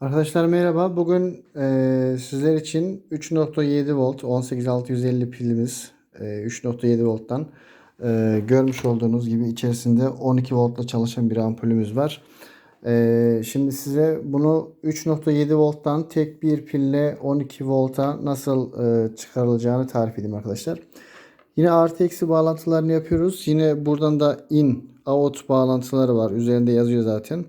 Arkadaşlar merhaba. Bugün e, sizler için 3.7 volt 18650 pilimiz e, 3.7 volttan e, görmüş olduğunuz gibi içerisinde 12 voltla çalışan bir ampulümüz var. E, şimdi size bunu 3.7 volttan tek bir pille 12 volta nasıl e, çıkarılacağını tarif edeyim arkadaşlar. Yine artı eksi bağlantılarını yapıyoruz. Yine buradan da in out bağlantıları var. Üzerinde yazıyor zaten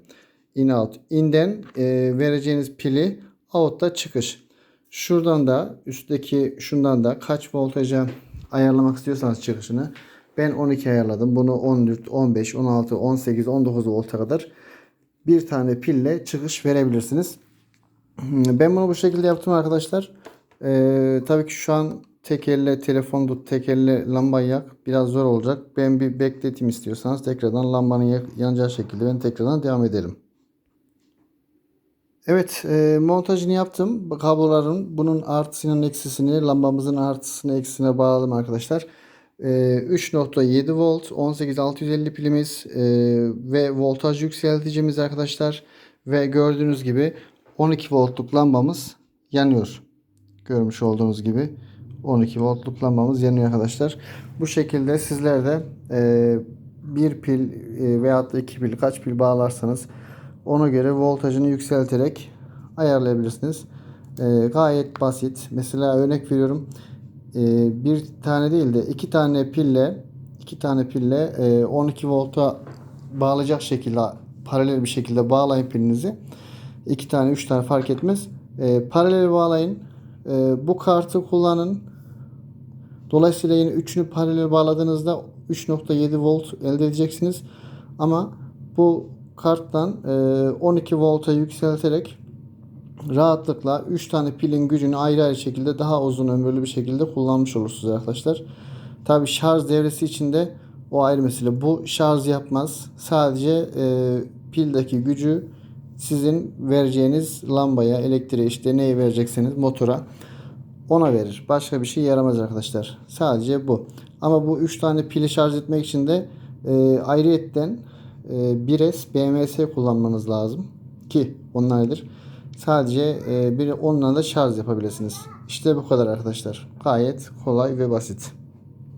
in out. In'den e, vereceğiniz pili out'ta çıkış. Şuradan da üstteki şundan da kaç voltaja ayarlamak istiyorsanız çıkışını ben 12 ayarladım. Bunu 14, 15, 16, 18, 19 volta kadar bir tane pille çıkış verebilirsiniz. Ben bunu bu şekilde yaptım arkadaşlar. Ee, tabii ki şu an tek elle telefon tut, tek elle lambayı yak biraz zor olacak. Ben bir bekleteyim istiyorsanız tekrardan lambanın yanacağı şekilde ben tekrardan devam edelim. Evet e, montajını yaptım. Kabloların bunun artısının eksisini lambamızın artısını eksisine bağladım arkadaşlar. E, 3.7 volt 18650 pilimiz e, ve voltaj yükselticimiz arkadaşlar. Ve gördüğünüz gibi 12 voltluk lambamız yanıyor. Görmüş olduğunuz gibi 12 voltluk lambamız yanıyor arkadaşlar. Bu şekilde sizler de e, bir pil e, veyahut da iki pil kaç pil bağlarsanız ona göre voltajını yükselterek ayarlayabilirsiniz. E, gayet basit. Mesela örnek veriyorum. E, bir tane değil de iki tane pille iki tane pille e, 12 volta bağlayacak şekilde paralel bir şekilde bağlayın pilinizi. İki tane, üç tane fark etmez. E, paralel bağlayın. E, bu kartı kullanın. Dolayısıyla yine üçünü paralel bağladığınızda 3.7 volt elde edeceksiniz. Ama bu karttan e, 12 volta yükselterek rahatlıkla 3 tane pilin gücünü ayrı ayrı şekilde daha uzun ömürlü bir şekilde kullanmış olursunuz arkadaşlar. Tabi şarj devresi için de o ayrı mesele. Bu şarj yapmaz. Sadece e, pildeki gücü sizin vereceğiniz lambaya, elektriğe işte neye verecekseniz motora ona verir. Başka bir şey yaramaz arkadaşlar. Sadece bu. Ama bu 3 tane pili şarj etmek için de e, ayrıyetten e, 1S BMS kullanmanız lazım. Ki onlar nedir? Sadece e, bir onunla da şarj yapabilirsiniz. İşte bu kadar arkadaşlar. Gayet kolay ve basit.